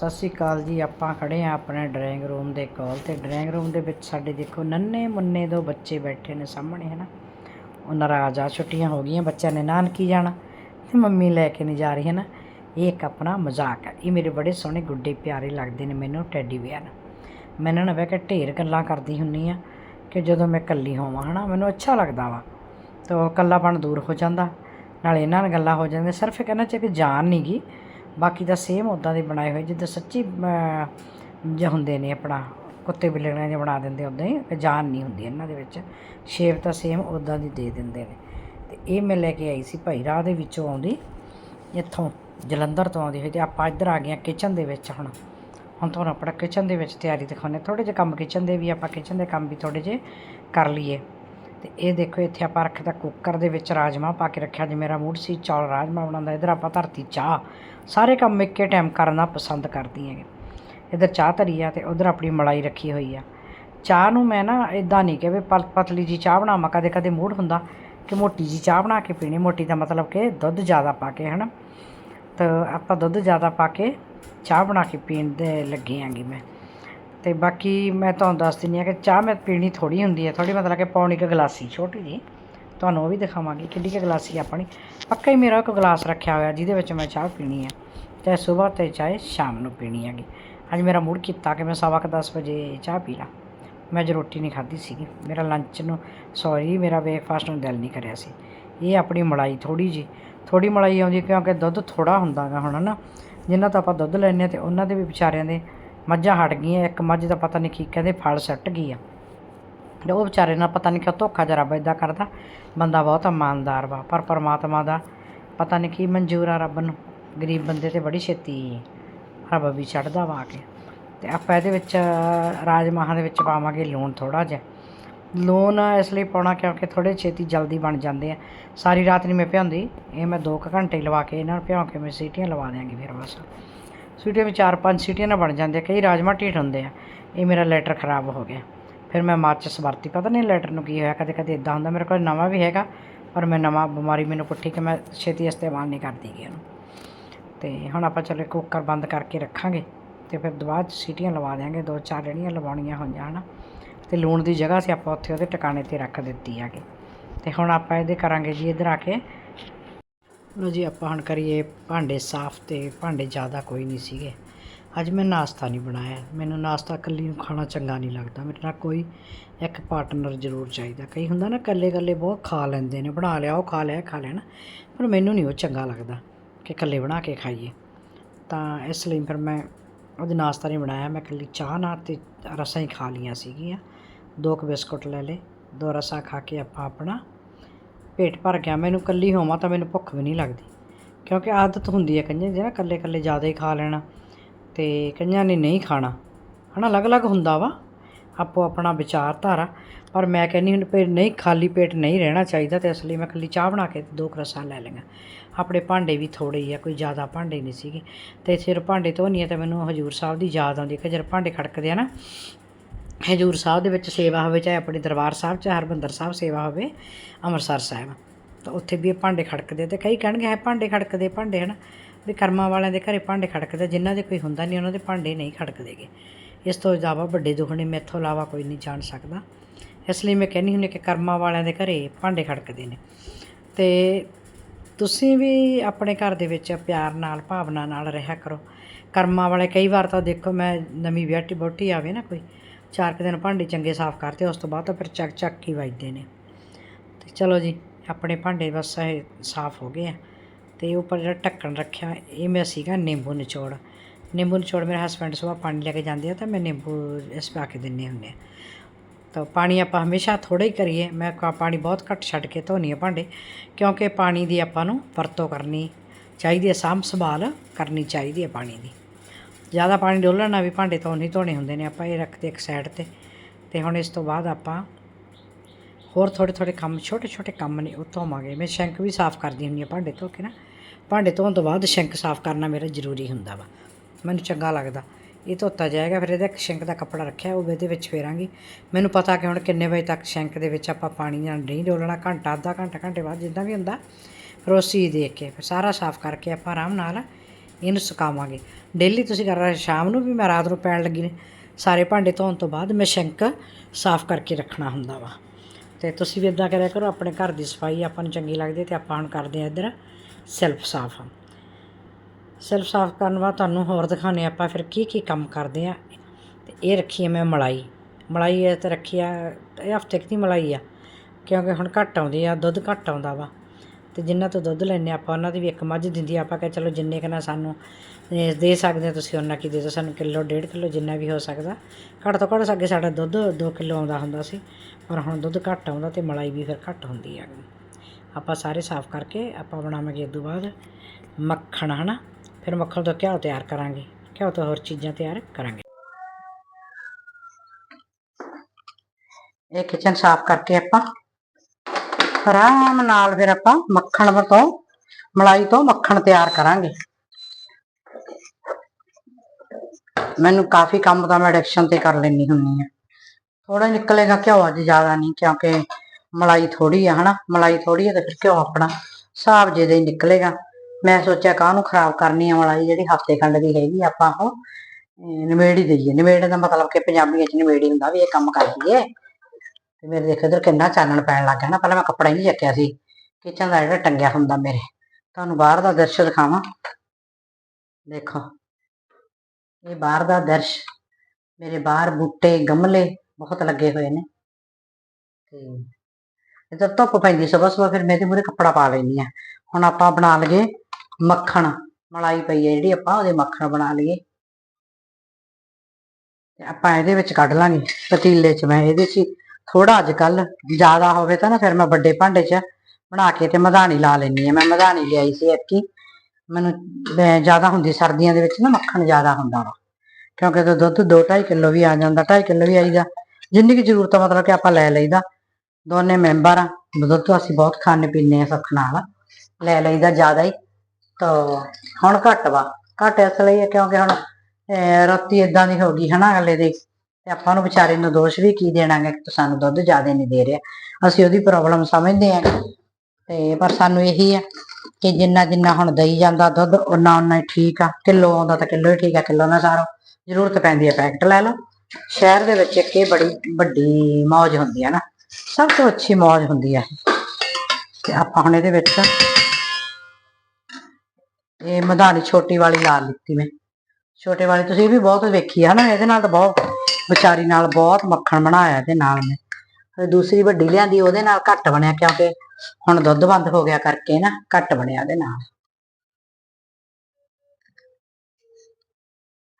ਸਤਿ ਸ਼੍ਰੀ ਅਕਾਲ ਜੀ, ਆਪਾਂ ਖੜੇ ਆ ਆਪਣੇ ਡਰਾਇੰਗ ਰੂਮ ਦੇ ਕੋਲ ਤੇ ਡਰਾਇੰਗ ਰੂਮ ਦੇ ਵਿੱਚ ਸਾਡੇ ਦੇਖੋ ਨੰਨੇ ਮੁੰਨੇ ਦੋ ਬੱਚੇ ਬੈਠੇ ਨੇ ਸਾਹਮਣੇ ਹੈ ਨਾ ਉਹ ਨਾਰਾਜ਼ ਆ, ਛੁੱਟੀਆਂ ਹੋ ਗਈਆਂ, ਬੱਚਿਆਂ ਨੇ ਨਾਨਕੀ ਜਾਣਾ ਤੇ ਮੰਮੀ ਲੈ ਕੇ ਨਹੀਂ ਜਾ ਰਹੀ ਹੈ ਨਾ ਇਹ ਇੱਕ ਆਪਣਾ ਮਜ਼ਾਕ ਹੈ ਇਹ ਮੇਰੇ ਬੜੇ ਸੋਹਣੇ, ਗੁੱਡੇ ਪਿਆਰੇ ਲੱਗਦੇ ਨੇ ਮੈਨੂੰ ਟੈਡੀ ਬੀਅਰ ਮੈਂ ਇਹਨਾਂ ਨਾਲ ਬਹਿ ਕੇ ਢੇਰ ਗੱਲਾਂ ਕਰਦੀ ਹੁੰਨੀ ਆ ਕਿ ਜਦੋਂ ਮੈਂ ਇਕੱਲੀ ਹੋਵਾਂ, ਹਨਾ, ਮੈਨੂੰ ਅੱਛਾ ਲੱਗਦਾ ਵਾ ਤਾਂ ਉਹ ਇਕੱਲਾਪਣ ਦੂਰ ਹੋ ਜਾਂਦਾ, ਨਾਲੇ ਇਹਨਾਂ ਨਾਲ ਗੱਲਾਂ ਹੋ ਜਾਂਦੀਆਂ, ਸਿਰਫ ਕਹਿਣਾ ਚ ਕਿ ਜਾਨ ਨਹੀਂ ਗੀ ਬਾਕੀ ਤਾਂ ਸੇਮ ਉਦਾਂ ਦੇ ਬਣਾਏ ਹੋਏ, ਜਿੱਦਾਂ ਸੱਚੀ ਜ ਹੁੰਦੇ ਨੇ ਆਪਣਾ, ਕੁੱਤੇ ਬਿੱਲੀਆਂ ਜਿਹੇ ਬਣਾ ਦਿੰਦੇ ਉਦਾਂ ਹੀ ਜਾਨ ਨਹੀਂ ਹੁੰਦੀ ਇਹਨਾਂ ਦੇ ਵਿੱਚ। ਸ਼ੇਪ ਤਾਂ ਸੇਮ ਉਦਾਂ ਦੀ ਦੇ ਦਿੰਦੇ ਨੇ। ਤੇ ਇਹ ਮੈਂ ਲੈ ਕੇ ਆਈ ਸੀ ਭਾਈ, ਰਾਹ ਦੇ ਵਿੱਚੋਂ ਆਉਂਦੀ, ਇੱਥੋਂ, ਜਲੰਧਰ ਤੋਂ ਆਉਂਦੀ ਹੋਈ, ਤੇ ਆਪਾਂ ਇੱਧਰ ਆ ਗਏ ਕਿਚਨ ਦੇ ਵਿੱਚ ਹੁਣ। ਹੁਣ ਤੁਹਾਨੂੰ ਆਪਣਾ ਕਿਚਨ ਦੇ ਵਿੱਚ ਤਿਆਰੀ ਦਿਖਾਉਂਦੇ ਥੋੜੇ ਜਿਹੇ ਕੰਮ ਕਿਚਨ ਦੇ ਵੀ, ਆਪਾਂ ਕਿਚਨ ਦੇ ਕੰਮ ਵੀ ਥੋੜੇ ਜਿਹੇ ਕਰ ਲਈਏ। ਤੇ ਇਹ ਦੇਖੋ ਇੱਥੇ ਆਪਾਂ ਰੱਖਦਾ ਕੁੱਕਰ ਦੇ ਵਿੱਚ ਰਾਜਮਾ ਪਾ ਕੇ ਰੱਖਿਆ, ਜੇ ਮੇਰਾ ਮੂਡ ਸੀ, ਚੌਲ ਰਾਜਮਾ ਬਣਾਉਂਦਾ ਇਧਰ ਆਪਾਂ ਧਰਤੀ ਚਾਹ। ਸਾਰੇ ਕੰਮ ਇੱਕੇ ਟਾਈਮ ਕਰਨਾ ਪਸੰਦ ਕਰਦੀ ਹੈਗੇ। ਇਧਰ ਚਾਹ ਧਰੀ ਆ ਤੇ ਉਧਰ ਆਪਣੀ ਮਲਾਈ ਰੱਖੀ ਹੋਈ ਆ। ਚਾਹ ਨੂੰ ਮੈਂ ਨਾ ਇਦਾਂ ਨਹੀਂ ਕਿ ਵੀ ਪਲ- ਪਤਲੀ ਜੀ ਚਾਹ ਬਣਾਵਾਂ, ਕਦੇ ਕਦੇ ਮੂਡ ਹੁੰਦਾ ਕਿ ਮੋਟੀ ਜੀ ਚਾਹ ਬਣਾ ਕੇ ਪੀਣੀ, ਮੋਟੀ ਦਾ ਮਤਲਬ ਕਿ ਦੁੱਧ ਜ਼ਿਆਦਾ ਪਾ ਕੇ, ਹਨਾ? ਤਾਂ ਆਪਾਂ ਦੁੱਧ ਜ਼ਿਆਦਾ ਪਾ ਕੇ ਚਾਹ ਬਣਾ ਕੇ ਪੀਣ ਦੇ ਲੱਗੇ ਆਂਗੀ ਮੈਂ। ਤੇ ਬਾਕੀ ਮੈਂ ਤੁਹਾਨੂੰ ਦੱਸ ਦਿੰਦੀ ਹਾਂ ਕਿ ਚਾਹ ਮੈਂ ਪੀਣੀ ਥੋੜੀ ਹੁੰਦੀ ਹੈ ਥੋੜੀ ਮਤਲਬ ਕਿ ਪੌਣੀ ਕੁ ਗਲਾਸੀ ਛੋਟੀ ਜੀ। ਤੁਹਾਨੂੰ ਉਹ ਵੀ ਦਿਖਾਵਾਂਗੀ ਕਿੰਨੀ ਕੁ ਗਲਾਸੀ ਆਪਣੀ। ਪੱਕਾ ਹੀ ਮੇਰਾ ਇੱਕ ਗਲਾਸ ਰੱਖਿਆ ਹੋਇਆ ਜਿਹਦੇ ਵਿੱਚ ਮੈਂ ਚਾਹ ਪੀਣੀ ਹੈ। ਚਾਹੇ ਸਵੇਰ ਤੇ ਚਾਹੇ ਸ਼ਾਮ ਨੂੰ ਪੀਣੀ ਹੈਗੀ। ਅੱਜ ਮੇਰਾ ਮੂਡ ਕੀਤਾ ਕਿ ਮੈਂ ਸਵਾ ਕੁ ਦਸ ਵਜੇ ਚਾਹ ਪੀ ਲਾਂ। ਮੈਂ ਅੱਜ ਰੋਟੀ ਨਹੀਂ ਖਾਧੀ ਸੀਗੀ। ਮੇਰਾ ਲੰਚ ਨੂੰ ਸੌਰੀ ਮੇਰਾ ਬ੍ਰੇਕਫਾਸਟ ਨੂੰ ਦਿਲ ਨਹੀਂ ਕਰਿਆ ਸੀ। ਇਹ ਆਪਣੀ ਮਲਾਈ ਥੋੜੀ ਜੀ। ਥੋੜੀ ਮਲਾਈ ਆਉਂਦੀ ਕਿਉਂਕਿ ਦੁੱਧ ਥੋੜਾ ਹੁੰਦਾ ਗਾ ਹੁਣ ਨਾ ਜਿਨ੍ਹਾਂ ਤੋਂ ਆਪਾਂ ਦੁੱਧ ਲੈਂਦੇ ਹਾਂ ਤੇ ਉਹਨਾਂ ਦੇ ਵੀ ਵਿਚਾਰਿਆਂ ਦੇ ਮੱਝਾਂ ਹਟ ਗਈਆਂ, ਇੱਕ ਮੱਝ ਦਾ ਪਤਾ ਨਹੀਂ ਕੀ ਕਹਿੰਦੇ, ਫਲ ਸੱਟ ਗਈ ਆ। ਤੇ ਉਹ ਵਿਚਾਰੇ ਨਾਲ ਪਤਾ ਨਹੀਂ ਕਿ ਧੋਖਾ ਜਿਹਾ ਰੱਬ ਇਦਾਂ ਕਰਦਾ, ਬੰਦਾ ਬਹੁਤ ਇਮਾਨਦਾਰ ਵਾ, ਪਰ ਪਰਮਾਤਮਾ ਦਾ ਪਤਾ ਨਹੀਂ ਕੀ ਮਨਜ਼ੂਰ ਆ ਰੱਬ ਨੂੰ। ਗਰੀਬ ਬੰਦੇ ਤੇ ਬੜੀ ਛੇਤੀ ਰੱਬ ਵੀ ਚੜਦਾ ਵਾ ਕੇ। ਤੇ ਆਪਾਂ ਇਹਦੇ ਵਿੱਚ, ਰਾਜਮਾਹਾਂ ਦੇ ਵਿੱਚ ਪਾਵਾਂਗੇ ਲੂਣ ਥੋੜਾ ਜਿਹਾ। ਲੂਣ ਇਸ ਲਈ ਪਾਉਣਾ ਕਿਉਂਕਿ ਥੋੜੇ ਛੇਤੀ ਜਲਦੀ ਬਣ ਜਾਂਦੇ ਆ। ਸਾਰੀ ਰਾਤ ਨਹੀਂ ਮੈਂ ਭਿਉਂਦੀ, ਇਹ ਮੈਂ 2 ਘੰਟੇ ਲਵਾ ਕੇ ਇਹਨਾਂ ਨੂੰ ਭਿਉਂ ਕੇ ਮੈਂ ਸੀਟੀਆਂ ਲਵਾ ਦਿਆਂਗੀ ਫਿਰ ਬਸ। ਸੀਟੀਆਂ ਵਿੱਚ ਚਾਰ ਪੰਜ ਸੀਟੀਆਂ ਨਾਲ ਬਣ ਜਾਂਦੇ ਕਈ ਰਾਜਮਾ ਢੀਠ ਹੁੰਦੇ ਆ। ਇਹ ਮੇਰਾ ਲੈਟਰ ਖਰਾਬ ਹੋ ਗਿਆ। ਫਿਰ ਮੈਂ ਮਾਚਸ ਸਵਰਤੀ, ਪਤਾ ਨਹੀਂ ਲੈਟਰ ਨੂੰ ਕੀ ਹੋਇਆ ਕਦੇ ਕਦੇ ਇਦਾਂ ਹੁੰਦਾ, ਮੇਰੇ ਕੋਲ ਨਵਾਂ ਵੀ ਹੈਗਾ, ਪਰ ਮੈਂ ਨਵਾਂ ਬਿਮਾਰੀ ਮੈਨੂੰ ਪੁੱਠੀ ਕਿ ਮੈਂ ਛੇਤੀ ਇਸਤੇਮਾਲ ਨਹੀਂ ਕਰਦੀ ਗੀ ਉਹਨੂੰ ਤੇ ਹੁਣ ਆਪਾਂ ਚਲੇ ਕੁੱਕਰ ਬੰਦ ਕਰਕੇ ਰੱਖਾਂਗੇ ਤੇ ਫਿਰ ਦੁਬਾਰਾ 'ਚ ਸੀਟੀਆਂ ਲਵਾ ਦਿਆਂਗੇ, ਦੋ ਚਾਰ ਜਿਹੜੀਆਂ ਲਵਾਉਣੀਆਂ ਹੋਈਆਂ ਹਨਾ। ਤੇ ਲੂਣ ਦੀ ਜਗ੍ਹਾ ਸੀ ਆਪਾਂ ਉੱਥੇ ਉਹਦੇ ਟਿਕਾਣੇ ਤੇ ਰੱਖ ਦਿੱਤੀ ਆਗੇ ਤੇ ਹੁਣ ਆਪਾਂ ਇਹਦੇ ਕਰਾਂਗੇ ਜੀ ਇੱਧਰ ਆ ਕੇ ਲੋ ਜੀ, ਆਪਾਂ ਹੁਣ ਕਰੀਏ ਭਾਂਡੇ ਸਾਫ਼ ਤੇ ਭਾਂਡੇ ਜ਼ਿਆਦਾ ਕੋਈ ਨਹੀਂ ਸੀਗੇ। ਅੱਜ ਮੈਂ ਨਾਸ਼ਤਾ ਨਹੀਂ ਬਣਾਇਆ। ਮੈਨੂੰ ਨਾਸ਼ਤਾ ਇਕੱਲੀ ਨੂੰ ਖਾਣਾ ਚੰਗਾ ਨਹੀਂ ਲੱਗਦਾ। ਮੇਰੇ ਨਾਲ ਕੋਈ ਇੱਕ ਪਾਰਟਨਰ ਜ਼ਰੂਰ ਚਾਹੀਦਾ। ਕਈ ਹੁੰਦਾ ਨਾ, ਇਕੱਲੇ ਇਕੱਲੇ ਬਹੁਤ ਖਾ ਲੈਂਦੇ ਨੇ। ਬਣਾ ਲਿਆ, ਉਹ ਖਾ ਲਿਆ ਖਾ ਲੈਣਾ ਪਰ ਮੈਨੂੰ ਨਹੀਂ ਉਹ ਚੰਗਾ ਲੱਗਦਾ ਕਿ ਇਕੱਲੇ ਬਣਾ ਕੇ ਖਾਈਏ। ਤਾਂ ਇਸ ਲਈ ਫਿਰ ਮੈਂ ਉਹਦੇ ਨਾਸ਼ਤਾ ਨਹੀਂ ਬਣਾਇਆ। ਮੈਂ ਇਕੱਲੀ ਚਾਹ ਨਾਲ ਤੇ ਰਸਾਂ ਹੀ ਖਾ ਲੀਆਂ ਸੀਗੀਆਂ। ਦੋ ਕੁ ਬਿਸਕੁਟ ਲੈ ਲਏ, ਦੋ ਰਸਾਂ ਖਾ ਕੇ ਆਪਾਂ ਆਪਣਾ ਪੇਟ ਭਰ ਗਿਆ, ਮੈਨੂੰ ਇਕੱਲੀ ਹੋਵਾਂ ਤਾਂ ਮੈਨੂੰ ਭੁੱਖ ਵੀ ਨਹੀਂ ਲੱਗਦੀ। ਕਿਉਂਕਿ ਆਦਤ ਹੁੰਦੀ ਹੈ ਕਈਆਂ ਦੀ ਨਾ ਇਕੱਲੇ ਇਕੱਲੇ ਜ਼ਿਆਦਾ ਹੀ ਖਾ ਲੈਣਾ ਤੇ ਕਈਆਂ ਨੇ ਨਹੀਂ ਖਾਣਾ। ਹਨਾ, ਅਲੱਗ-ਅਲੱਗ ਹੁੰਦਾ ਵਾ, ਆਪੋ ਆਪਣਾ ਵਿਚਾਰਧਾਰਾ। ਪਰ ਮੈਂ ਕਹਿੰਦੀ ਹੁਣ ਪੇਟ ਨਹੀਂ, ਖਾਲੀ ਪੇਟ ਨਹੀਂ ਰਹਿਣਾ ਚਾਹੀਦਾ ਤੇ ਇਸ ਲਈ ਮੈਂ ਇਕੱਲੀ ਚਾਹ ਬਣਾ ਕੇ ਦੋ ਕੁ ਲੈ ਲਈਆਂ। ਆਪਣੇ ਭਾਂਡੇ ਵੀ ਥੋੜੇ ਹੀ ਆ, ਕੋਈ ਜ਼ਿਆਦਾ ਭਾਂਡੇ ਨਹੀਂ ਸੀਗੇ। ਤੇ ਫਿਰ ਭਾਂਡੇ ਧੋਣੀ ਆ ਤਾਂ ਮੈਨੂੰ ਹਜੂਰ ਸਾਹਿਬ ਦੀ ਯਾਦ ਆਉਂਦੀ ਕਿ ਜਦ ਭਾਂਡੇ ਖੜਕਦੇ ਆ ਨਾ ਹਜੂਰ ਸਾਹਿਬ ਦੇ ਵਿੱਚ ਸੇਵਾ ਹੋਵੇ, ਚਾਹੇ ਆਪਣੇ ਦਰਬਾਰ ਸਾਹਿਬ, ਚਾਹੇ ਹਰਬੰਦਰ ਸਾਹਿਬ ਸੇਵਾ ਹੋਵੇ, ਅੰਮ੍ਰਿਤਸਰ ਸਾਹਿਬ। ਤਾਂ ਉੱਥੇ ਵੀ ਇਹ ਭਾਂਡੇ ਖੜਕਦੇ ਆ ਤੇ ਕਈ ਕਹਿਣਗੇ, ਹੈ ਭਾਂਡੇ ਖੜਕਦੇ ਭਾਂਡੇ, ਹਨ? ਵੀ ਕਰਮਾਂ ਵਾਲਿਆਂ ਦੇ ਘਰੇ ਭਾਂਡੇ ਖੜਕਦੇ, ਜਿਨ੍ਹਾਂ ਦੇ ਕੋਈ ਹੁੰਦਾ ਨਹੀਂ, ਉਹਨਾਂ ਦੇ ਭਾਂਡੇ ਨਹੀਂ ਖੜਕਦੇਗੇ। ਇਸ ਤੋਂ ਇਲਾਵਾ ਵੱਡੇ ਦੁਖਣੇ ਮੈਥੋਂ ਇਲਾਵਾ ਕੋਈ ਨਹੀਂ ਜਾਣ ਸਕਦਾ। ਇਸ ਲਈ ਮੈਂ ਕਹਿੰਦੀ ਹੁੰਦੀ ਕਿ ਕਰਮਾਂ ਵਾਲਿਆਂ ਦੇ ਘਰੇ ਭਾਂਡੇ ਖੜਕਦੇ ਨੇ। ਤੇ ਤੁਸੀਂ ਵੀ ਆਪਣੇ ਘਰ ਦੇ ਵਿੱਚ ਪਿਆਰ ਨਾਲ, ਭਾਵਨਾ ਨਾਲ ਰਿਹਾ ਕਰੋ। ਕਰਮਾਂ ਵਾਲੇ ਕਈ ਵਾਰ ਤਾਂ ਦੇਖੋ, ਮੈਂ ਨਵੀਂ ਵਿਆਹਟੀ ਬੋਟੀ ਆਵੇ ਨਾ ਕੋਈ ਚਾਰ ਕੁ ਦਿਨ ਭਾਂਡੇ ਚੰਗੇ ਸਾਫ਼ ਕਰਤੇ, ਉਸ ਤੋਂ ਬਾਅਦ ਤਾਂ ਫਿਰ ਚੱਕ ਚੱਕ ਹੀ ਵੱਜਦੇ ਨੇ। ਤੇ ਚਲੋ ਜੀ, ਆਪਣੇ ਭਾਂਡੇ ਬਸ ਇਹ ਸਾਫ਼ ਹੋ ਗਏ ਆ। ਤੇ ਉੱਪਰ ਜਿਹੜਾ ਢੱਕਣ ਰੱਖਿਆ, ਇਹ ਮੈਂ ਸੀਗਾ ਨਿੰਬੂ ਨਿਚੋੜ। ਨਿੰਬੂ ਨਿਚੋੜ ਮੇਰੇ ਹਸਬੰਡ ਸੁਬਾਹ ਪਾਣੀ ਲੈ ਕੇ ਜਾਂਦੇ ਆ, ਤਾਂ ਮੈਂ ਨਿੰਬੂ ਇਸ ਪਾ ਕੇ ਦਿੰਨੇ ਹੁੰਦੇ ਆ। ਤਾਂ ਪਾਣੀ ਆਪਾਂ ਹਮੇਸ਼ਾ ਥੋੜਾ ਹੀ ਕਰੀਏ, ਮੈਂ ਪਾਣੀ ਬਹੁਤ ਘੱਟ ਛੱਡ ਕੇ ਧੋਨੀ ਆ ਭਾਂਡੇ, ਕਿਉਂਕਿ ਪਾਣੀ ਦੀ ਆਪਾਂ ਨੂੰ ਵਰਤੋਂ ਕਰਨੀ ਚਾਹੀਦੀ ਹੈ ਸਾਂਭ ਸੰਭਾਲ ਕਰਨੀ ਚਾਹੀਦੀ ਹੈ ਪਾਣੀ ਦੀ। ਜ਼ਿਆਦਾ ਪਾਣੀ ਡੋਲਣ ਨਾਲ ਵੀ ਭਾਂਡੇ ਧੋ ਨਹੀਂ ਧੋਣੇ ਹੁੰਦੇ ਨੇ, ਆਪਾਂ ਇਹ ਰੱਖਦੇ ਇੱਕ ਸਾਈਡ ਤੇ। ਤੇ ਹੁਣ ਇਸ ਤੋਂ ਬਾਅਦ ਆਪਾਂ ਹੋਰ ਥੋੜੇ ਥੋੜੇ ਕੰਮ, ਛੋਟੇ ਛੋਟੇ ਕੰਮ ਨੇ, ਉਹ ਧੋਵਾਂਗੇ। ਮੈਂ ਸ਼ੈਂਕ ਵੀ ਸਾਫ਼ ਕਰਦੀ ਹੁੰਦੀ ਹਾਂ ਭਾਂਡੇ ਧੋ ਕੇ ਨਾ। ਭਾਂਡੇ ਧੋਣ ਤੋਂ ਬਾਅਦ ਸ਼ੈਂਕ ਸਾਫ਼ ਕਰਨਾ ਮੇਰਾ ਜ਼ਰੂਰੀ ਹੁੰਦਾ ਵਾ। ਮੈਨੂੰ ਚੰਗਾ ਲੱਗਦਾ। ਇਹ ਧੋਤਾ ਜਾਏਗਾ, ਫਿਰ ਇਹਦਾ ਇੱਕ ਸ਼ੈਂਕ ਦਾ ਕੱਪੜਾ ਰੱਖਿਆ, ਉਹ ਇਹਦੇ ਵਿੱਚ ਫੇਰਾਂਗੀ। ਮੈਨੂੰ ਪਤਾ ਕਿ ਹੁਣ ਕਿੰਨੇ ਵਜੇ ਤੱਕ ਸ਼ੈਂਕ ਦੇ ਵਿੱਚ ਆਪਾਂ ਪਾਣੀ ਨਾਲ ਨਹੀਂ ਡੋਲਣਾ, ਘੰਟਾ, ਅੱਧਾ ਘੰਟਾ, ਘੰਟੇ ਬਾਅਦ ਜਿੱਦਾਂ ਵੀ ਹੁੰਦਾ, ਫਿਰ ਉਸ ਚੀਜ਼ ਦੇਖ ਕੇ, ਫਿਰ ਸਾਰਾ ਸਾਫ਼ ਕਰਕੇ ਆਪਾਂ ਆਰਾਮ ਨਾਲ ਇਹਨੂੰ ਸੁਕਾਵਾਂਗੇ। ਡੇਲੀ ਤੁਸੀਂ ਕਰ ਰਹੇ ਸ਼ਾਮ ਨੂੰ ਵੀ ਮੈਂ ਰਾਤ ਨੂੰ ਪੈਣ ਲੱਗੀ ਨੇ। ਸਾਰੇ ਭਾਂਡੇ ਧੋਣ ਤੋਂ ਬਾਅਦ ਮੈਂ ਸ਼ਿੰਕ ਸਾਫ਼ ਕਰਕੇ ਰੱਖਣਾ ਹੁੰਦਾ ਵਾ। ਤੇ ਤੁਸੀਂ ਵੀ ਇਦਾਂ ਕਰਿਆ ਕਰੋ, ਆਪਣੇ ਘਰ ਦੀ ਸਫ਼ਾਈ ਆਪਾਂ ਨੂੰ ਚੰਗੀ ਲੱਗਦੀ ਹੈ ਤੇ ਆਪਾਂ ਹੁਣ ਕਰਦੇ ਆ ਇੱਧਰ ਸੈਲਫ ਸਾਫ਼। ਸੈਲਫ ਸਾਫ਼ ਕਰਨ ਬਾਅਦ ਤੁਹਾਨੂੰ ਹੋਰ ਦਿਖਾਉਂਦੇ ਆਪਾਂ ਫਿਰ ਕੀ ਕੀ ਕੰਮ ਕਰਦੇ ਆ ਤੇ ਇਹ ਰੱਖੀ ਹੈ ਮੈਂ ਮਲਾਈ। ਮਲਾਈ ਇਹ ਤੇ ਰੱਖੀ ਆ, ਇਹ ਹਫ਼ਤੇ ਕੁ ਦੀ ਮਲਾਈ ਆ। ਕਿਉਂਕਿ ਹੁਣ ਘੱਟ ਆਉਂਦੀ ਆ, ਦੁੱਧ ਘੱਟ ਆਉਂਦਾ ਵਾ। ਤੇ ਜਿਨ੍ਹਾਂ ਤੋਂ ਦੁੱਧ ਲੈਂਦੇ ਆਪਾਂ ਉਹਨਾਂ ਦੀ ਵੀ ਇੱਕ ਮੱਝ ਦਿੰਦੀ ਆਪਾਂ ਕਹੇ, ਚਲੋ, ਜਿੰਨੇ ਕੁ ਸਾਨੂੰ ਦੇ ਸਕਦੇ ਆ ਤੁਸੀਂ ਉਹਨਾਂ ਕੀ ਦੇ ਦਿਓ। ਸਾਨੂੰ ਕਿਲੋ, ਡੇਢ ਕਿਲੋ ਜਿੰਨਾ ਵੀ ਹੋ ਸਕਦਾ। ਘੱਟ ਤੋਂ ਘੱਟ ਅੱਗੇ ਸਾਡਾ ਦੁੱਧ 2 ਕਿਲੋ ਆਉਂਦਾ ਹੁੰਦਾ ਸੀ। ਪਰ ਹੁਣ ਦੁੱਧ ਘੱਟ ਆਉਂਦਾ ਤੇ ਮਲਾਈ ਵੀ ਫਿਰ ਘੱਟ ਹੁੰਦੀ ਆ। ਆਪਾਂ ਸਾਰੇ ਸਾਫ਼ ਕਰਕੇ ਆਪਾਂ ਬਣਾਵਾਂਗੇ ਇਸ ਤੋਂ ਬਾਅਦ ਮੱਖਣ, ਹਨਾ? ਫਿਰ ਮੱਖਣ ਤੋਂ ਘਿਓ ਤਿਆਰ ਕਰਾਂਗੇ। ਘਿਓ ਤੋਂ ਹੋਰ ਚੀਜ਼ਾਂ ਤਿਆਰ ਕਰਾਂਗੇ। ਇਹ ਕਿਚਨ ਸਾਫ਼ ਕਰਕੇ ਆਪਾਂ ਆਰਾਮ ਨਾਲ ਫਿਰ ਆਪਾਂ ਮੱਖਣ ਤੋਂ, ਮਲਾਈ ਤੋਂ ਮੱਖਣ ਤਿਆਰ ਕਰਾਂਗੇ। ਮੈਨੂੰ ਕਾਫੀ ਕੰਮ ਤਾਂ ਮੈਂ ਡਿਕਸ਼ਨ ਤੇ ਕਰ ਲੈਣੀ ਹੁੰਨੀ ਆ ਥੋੜਾ ਨਿਕਲੇਗਾ ਘਿਓ, ਅੱਜ ਜ਼ਿਆਦਾ ਨਹੀਂ ਕਿਉਂਕਿ ਮਲਾਈ ਥੋੜੀ ਆ, ਹਨਾ? ਮਲਾਈ ਥੋੜੀ ਆ ਤੇ ਫਿਰ ਘਿਓ ਆਪਣਾ ਹਿਸਾਬ ਜੇ ਦਾ ਹੀ ਨਿਕਲੇਗਾ। ਮੈਂ ਸੋਚਿਆ ਕਾਹਨੂੰ ਖਰਾਬ ਕਰਨੀ ਆ ਮਲਾਈ ਜਿਹੜੀ ਹਫ਼ਤੇ ਖੰਡ ਦੀ ਹੈਗੀ ਆਪਾਂ ਉਹ ਅਹ ਨਿਬੇੜੀ ਦਈਏ। ਨਿਬੇੜੇ ਦਾ ਮਤਲਬ ਕਿ ਪੰਜਾਬੀਆਂ ਚ ਨਿਬੇੜੀ ਹੁੰਦਾ ਵੀ ਇਹ ਕੰਮ ਕਰ ਦਈਏ ਤੇ ਮੇਰੇ ਦੇਖੋ ਇਧਰ ਕਿੰਨਾ ਚਾਨਣ ਪੈਣ ਲੱਗ ਗਿਆ ਨਾ, ਪਹਿਲਾਂ ਮੈਂ ਕੱਪੜਾ ਹੀ ਨਹੀਂ ਚੱਕਿਆ ਸੀ। ਕਿਚਨ ਦਾ ਜਿਹੜਾ ਟੰਗਿਆ ਹੁੰਦਾ ਮੇਰੇ, ਤੁਹਾਨੂੰ ਬਾਹਰ ਦਾ ਦ੍ਰਿਸ਼ ਦਿਖਾਵਾਂ। ਦੇਖੋ, ਇਹ ਬਾਹਰ ਦਾ ਦ੍ਰਿਸ਼, ਮੇਰੇ ਬਾਹਰ ਬੂਟੇ, ਗਮਲੇ ਬਹੁਤ ਲੱਗੇ ਹੋਏ ਨੇ। ਤੇ ਇਧਰ ਧੁੱਪ ਪੈਂਦੀ ਸਵੇਰ ਸਵੇਰ ਫਿਰ ਮੈਂ ਤੇ ਮੂਰੇ ਕੱਪੜਾ ਪਾ ਲੈਂਦੀ ਆ ਹੁਣ ਆਪਾਂ ਬਣਾ ਲਈਏ ਮੱਖਣ, ਮਲਾਈ ਪਈ ਹੈ ਜਿਹੜੀ ਆਪਾਂ ਉਹਦੇ ਮੱਖਣ ਬਣਾ ਲਈਏ। ਤੇ ਆਪਾਂ ਇਹਦੇ ਵਿੱਚ ਕੱਢ ਲਾਂਗੇ, ਪਤੀਲੇ 'ਚ ਮੈਂ ਇਹਦੇ 'ਚ ਥੋੜਾ ਅੱਜ ਕੱਲ ਜ਼ਿਆਦਾ ਹੋਵੇ ਤਾਂ ਨਾ ਫਿਰ ਮੈਂ ਵੱਡੇ ਭਾਂਡੇ 'ਚ ਬਣਾ ਕੇ ਤੇ ਮਧਾਣੀ ਲਾ ਲੈਣੀ ਆ ਮੈਂ ਮਧਾਣੀ ਲਿਆਈ ਸੀ ਐਤਕੀ। ਮੈਨੂੰ ਜ਼ਿਆਦਾ ਹੁੰਦੀ ਸਰਦੀਆਂ ਦੇ ਵਿੱਚ ਨਾ ਮੱਖਣ ਜ਼ਿਆਦਾ ਹੁੰਦਾ ਵਾ। ਕਿਉਂਕਿ ਤੇ ਦੁੱਧ 2.5 ਕਿਲੋ ਵੀ ਆ ਜਾਂਦਾ 2.5 ਕਿਲੋ ਵੀ ਆਈਦਾ। ਜਿੰਨੀ ਕੀ ਜ਼ਰੂਰਤ ਆ ਮਤਲਬ ਕਿ ਆਪਾਂ ਲੈ ਲਈਦਾ। ਦੋਨੇ ਮੈਂਬਰ ਆ, ਦੁੱਧ ਤਾਂ ਅਸੀਂ ਬਹੁਤ ਖਾਣੇ ਪੀਂਦੇ ਆ ਸੁੱਖ ਨਾਲ। ਲੈ ਲਈਦਾ ਜ਼ਿਆਦਾ ਹੀ। ਤਾਂ ਹੁਣ ਘੱਟ ਵਾ। ਘੱਟ ਇਸ ਲਈ ਹੈ ਕਿਉਂਕਿ ਹੁਣ, ਅਹ ਰਾਤੀ ਇਦਾਂ ਦੀ ਹੋ ਗਈ ਹਨਾ ਅਗਲੇ ਦੀ। ਤੇ ਆਪਾਂ ਨੂੰ ਵਿਚਾਰੇ ਨੂੰ ਦੋਸ਼ ਵੀ ਕੀ ਦੇਣਾਗੇ ਕਿ ਤੂੰ ਸਾਨੂੰ ਦੁੱਧ ਜ਼ਿਆਦਾ ਨਹੀਂ ਦੇ ਰਿਹਾ। ਅਸੀਂ ਉਹਦੀ ਪ੍ਰੋਬਲਮ ਸਮਝਦੇ ਆ ਤੇ ਪਰ ਸਾਨੂੰ ਇਹੀ ਆ ਕਿ ਜਿੰਨਾ ਜਿੰਨਾ ਹੁਣ ਦਈ ਜਾਂਦਾ ਦੁੱਧ ਉਹਨਾਂ ਉਹਨਾਂ ਹੀ ਠੀਕ ਆ। ਕਿਲੋ ਆਉਂਦਾ ਤਾਂ ਕਿਲੋ ਹੀ ਠੀਕ ਆ, ਕਿਲੋ ਨਾ ਸਾਰੋ। ਜ਼ਰੂਰਤ ਪੈਂਦੀ ਹੈ ਪੈਕਟ ਲੈ ਲਓ। ਸ਼ਹਿਰ ਦੇ ਵਿੱਚ ਇੱਕ ਇਹ ਬੜੀ ਵੱਡੀ ਮੌਜ ਹੁੰਦੀ ਹੈ ਨਾ। ਸਭ ਤੋਂ ਅੱਛੀ ਮੌਜ ਹੁੰਦੀ ਹੈ ਤੇ ਆਪਾਂ ਹੁਣ ਇਹਦੇ ਵਿੱਚ ਇਹ ਮਧਾਨੀ ਛੋਟੀ ਵਾਲੀ ਲਾ ਲਿੱਤੀ ਮੈਂ। ਛੋਟੇ ਵਾਲੀ ਤੁਸੀਂ ਇਹ ਵੀ ਬਹੁਤ ਵੇਖੀ ਹੈ ਨਾ, ਇਹਦੇ ਨਾਲ ਤਾਂ ਬਹੁਤ ਵਿਚਾਰੀ ਨਾਲ ਬਹੁਤ ਮੱਖਣ ਬਣਾਇਆ ਇਹਦੇ ਨਾਲ ਮੈਂ ਤੇ ਦੂਸਰੀ ਵੱਡੀ ਲਿਆਂਦੀ, ਉਹਦੇ ਨਾਲ ਘੱਟ ਬਣਿਆ ਕਿਉਂਕਿ ਹੁਣ ਦੁੱਧ ਬੰਦ ਹੋ ਗਿਆ ਕਰਕੇ ਨਾ, ਘੱਟ ਬਣਿਆ ਉਹਦੇ ਨਾਲ।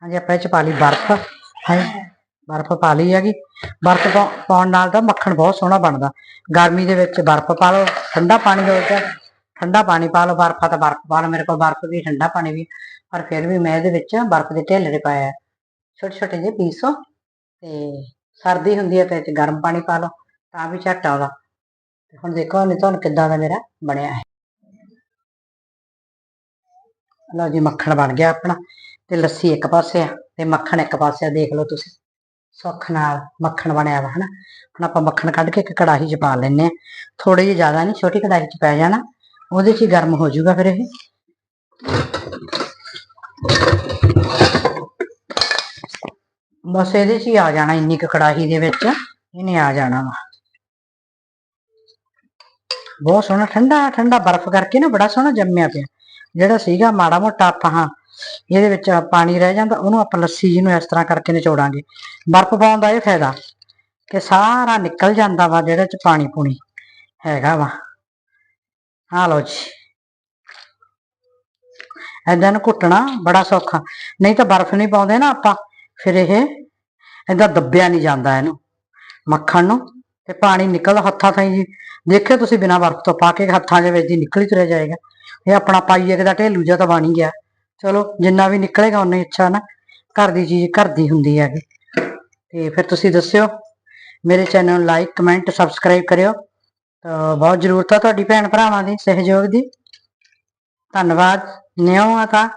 ਹਾਂਜੀ, ਆਪਾਂ ਇਹ ਚ ਪਾ ਲਈ ਬਰਫ਼। ਹਾਂ, ਬਰਫ਼ ਪਾ ਲਈ ਹੈਗੀ। ਬਰਫ਼ ਪਾ- ਪਾਉਣ ਨਾਲ ਤਾਂ ਮੱਖਣ ਬਹੁਤ ਸੋਹਣਾ ਬਣਦਾ। ਗਰਮੀ ਦੇ ਵਿੱਚ ਬਰਫ਼ ਪਾ ਲਓ, ਠੰਡਾ ਪਾਣੀ ਹੋਵੇ ਤਾਂ ਠੰਡਾ ਪਾਣੀ ਪਾ ਲਓ, ਬਰਫ਼ ਤਾਂ ਬਰਫ਼ ਪਾ ਲਓ। ਮੇਰੇ ਕੋਲ ਬਰਫ਼ ਵੀ, ਠੰਡਾ ਪਾਣੀ ਵੀ। ਪਰ ਫਿਰ ਵੀ ਮੈਂ ਇਹਦੇ ਵਿੱਚ ਬਰਫ਼ ਦੇ ਢੇਲੇ ਪਾਇਆ। ਛੋਟੇ ਛੋਟੇ ਜਿਹੇ ਪੀਸੋ ਤੇ ਸਰਦੀ ਹੁੰਦੀ ਹੈ ਤੇ ਇਹ ਚ ਗਰਮ ਪਾਣੀ ਪਾ ਲਓ, ਤਾਂ ਵੀ ਝੱਟ ਆਉਂਦਾ। ਤੇ ਹੁਣ ਦੇਖੋ ਨਹੀਂ ਤੁਹਾਨੂੰ ਕਿੱਦਾਂ ਦਾ ਮੇਰਾ ਬਣਿਆ ਹੈ। ਲਓ ਜੀ, ਮੱਖਣ ਬਣ ਗਿਆ ਆਪਣਾ ਤੇ ਲੱਸੀ ਇੱਕ ਪਾਸੇ ਆ ਤੇ ਮੱਖਣ ਇੱਕ ਪਾਸੇ ਆ, ਦੇਖ ਲਓ ਤੁਸੀਂ। ਸੁੱਖ ਨਾਲ ਮੱਖਣ ਬਣਿਆ ਵਾ, ਹਨਾ। ਹੁਣ ਆਪਾਂ ਮੱਖਣ ਕੱਢ ਕੇ ਇੱਕ ਕੜਾਹੀ 'ਚ ਪਾ ਲੈਨੇ ਆ ਥੋੜੀ ਜਿਹੀ ਜ਼ਿਆਦਾ ਨਹੀਂ, ਛੋਟੀ ਕੜਾਹੀ 'ਚ ਪੈ ਜਾਣਾ। ਉਹਦੇ 'ਚ ਹੀ ਗਰਮ ਹੋ ਜਾਊਗਾ ਫਿਰ ਇਹ। ਬਸ ਇਹਦੇ 'ਚ ਹੀ ਆ ਜਾਣਾ, ਇੰਨੀ ਕੁ ਕੜਾਹੀ ਦੇ ਵਿੱਚ ਇਹਨੇ ਆ ਜਾਣਾ ਵਾ। ਬਹੁਤ ਸੋਹਣਾ, ਠੰਡਾ ਠੰਡਾ ਬਰਫ਼ ਕਰਕੇ ਨਾ ਬੜਾ ਸੋਹਣਾ ਜੰਮਿਆ ਪਿਆ। ਜਿਹੜਾ ਸੀਗਾ ਮਾੜਾ ਮੋਟਾ ਆਪਾਂ ਹਾਂ, ਇਹਦੇ ਵਿੱਚ ਪਾਣੀ ਰਹਿ ਜਾਂਦਾ, ਉਹਨੂੰ ਆਪਾਂ ਲੱਸੀ ਜੀ ਨੂੰ ਇਸ ਤਰ੍ਹਾਂ ਕਰਕੇ ਨਿਚੋੜਾਂਗੇ। ਬਰਫ਼ ਪਾਉਣ ਦਾ ਇਹ ਫਾਇਦਾ ਕਿ ਸਾਰਾ ਨਿਕਲ ਜਾਂਦਾ ਵਾ ਜਿਹੜੇ ਚ ਪਾਣੀ ਪੂਣੀ ਹੈਗਾ ਵਾ। ਆ ਲਓ ਜੀ। ਏਦਾਂ ਨੂੰ ਘੁੱਟਣਾ ਬੜਾ ਸੌਖਾ। ਨਹੀਂ ਤਾਂ ਬਰਫ਼ ਨਹੀਂ ਪਾਉਂਦੇ ਨਾ ਆਪਾਂ। ਫਿਰ ਇਹ ਏਦਾਂ ਦੱਬਿਆ ਨਹੀਂ ਜਾਂਦਾ ਇਹਨੂੰ ਮੱਖਣ ਨੂੰ ਤੇ ਪਾਣੀ ਨਿਕਲ ਹੱਥਾਂ ਥਾਈ ਜੀ। ਦੇਖਿਓ ਤੁਸੀਂ ਬਿਨਾਂ ਬਰਫ਼ ਤੋਂ ਪਾ ਕੇ ਹੱਥਾਂ ਦੇ ਵਿੱਚ ਦੀ ਨਿਕਲ ਹੀ ਤੁਰਿਆ ਜਾਏਗਾ। ਇਹ ਆਪਣਾ ਪਾਈਏ ਦਾ ਢੇਲੂ ਜਿਹਾ ਤਾਂ ਬਣ ਹੀ ਗਿਆ। ਚਲੋ ਜਿੰਨਾ ਵੀ ਨਿਕਲੇਗਾ ਉਨਾ ਹੀ ਅੱਛਾ ਨਾ। ਘਰ ਦੀ ਚੀਜ਼ ਘਰ ਦੀ ਹੁੰਦੀ ਹੈਗੀ ਤੇ ਫਿਰ ਤੁਸੀਂ ਦੱਸਿਓ, ਮੇਰੇ ਚੈਨਲ ਨੂੰ ਲਾਈਕ, ਕਮੈਂਟ, ਸਬਸਕ੍ਰਾਈਬ ਕਰਿਓ। ਤਾਂ ਬਹੁਤ ਜ਼ਰੂਰਤ ਆ ਤੁਹਾਡੀ ਭੈਣ ਭਰਾਵਾਂ ਦੀ, ਸਹਿਯੋਗ ਦੀ। ਧੰਨਵਾਦ। ਨਿਉ ਆ ਤਾਂ।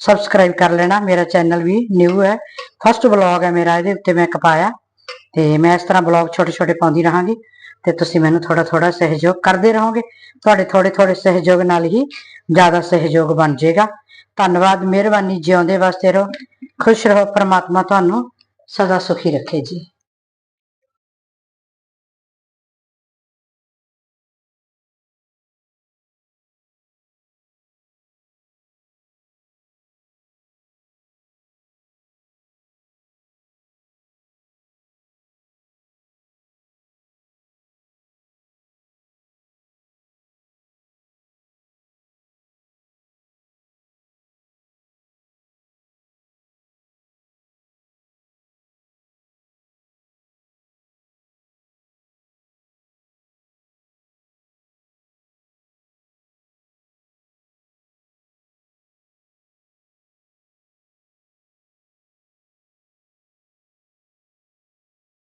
ਸਬਸਕ੍ਰਾਈਬ ਕਰ ਲੈਣਾ। ਮੇਰਾ ਚੈਨਲ ਵੀ ਨਿਊ ਹੈ। ਫਸਟ ਵਲੌਗ ਹੈ ਮੇਰਾ ਇਹਦੇ ਉੱਤੇ ਮੈਂ ਇੱਕ ਪਾਇਆ। ਤੇ ਮੈਂ ਇਸ ਤਰ੍ਹਾਂ ਵਲੌਗ ਛੋਟੇ ਛੋਟੇ ਪਾਉਂਦੀ ਰਹਾਂਗੀ। ਤੇ ਤੁਸੀਂ ਮੈਨੂੰ ਥੋੜਾ ਥੋੜਾ ਸਹਿਯੋਗ ਕਰਦੇ ਰਹੋਗੇ। ਤੁਹਾਡੇ ਥੋੜੇ ਥੋੜੇ ਸਹਿਯੋਗ ਨਾਲ ਹੀ ਜ਼ਿਆਦਾ ਸਹਿਯੋਗ ਬਣ ਜਾਏਗਾ। ਧੰਨਵਾਦ, ਮਿਹਰਬਾਨੀ, ਜਿਉਂਦੇ ਵਾਸਤੇ ਰਹੋ। ਖੁਸ਼ ਰਹੋ, ਪ੍ਰਮਾਤਮਾ ਤੁਹਾਨੂੰ ਸਦਾ ਸੁਖੀ ਰੱਖੇ ਜੀ।